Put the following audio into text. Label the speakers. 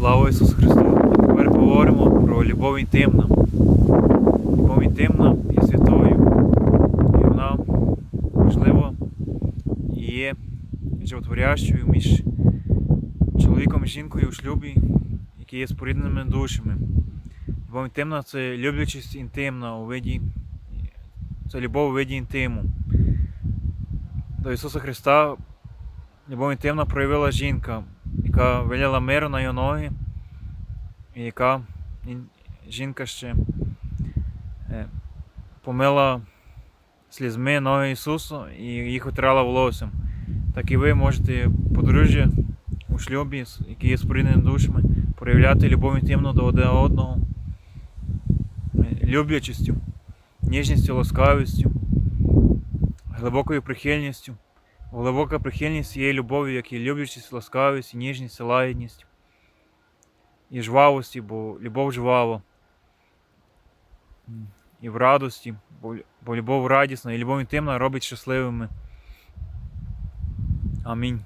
Speaker 1: Слава Ісусу Христу! Тепер говоримо про любов інтимна. Любов інтимна є святою. І вона важлива і є животворящою між чоловіком і жінкою у шлюбі, які є спорідненими душами. Любов інтимна це люблячість інтимна у виді. Це любов у виді інтиму. До Ісуса Христа любов інтимна проявила жінка, яка виляла миру на його ноги, і яка ін- жінка ще е, помила слізьми ноги Ісусу і їх витирала волоссям. Так і ви можете подружжя у шлюбі, які є споріднені душами, проявляти любов інтимну до один одного, е, люблячістю, ніжністю, ласкавістю, глибокою прихильністю. Глибока прихильність цієї любові, як і люблячість, ласкавість, ніжність, лагідність, і жвавості, бо любов жвава. І в радості, бо любов радісна, і любов інтимна робить щасливими. Амінь.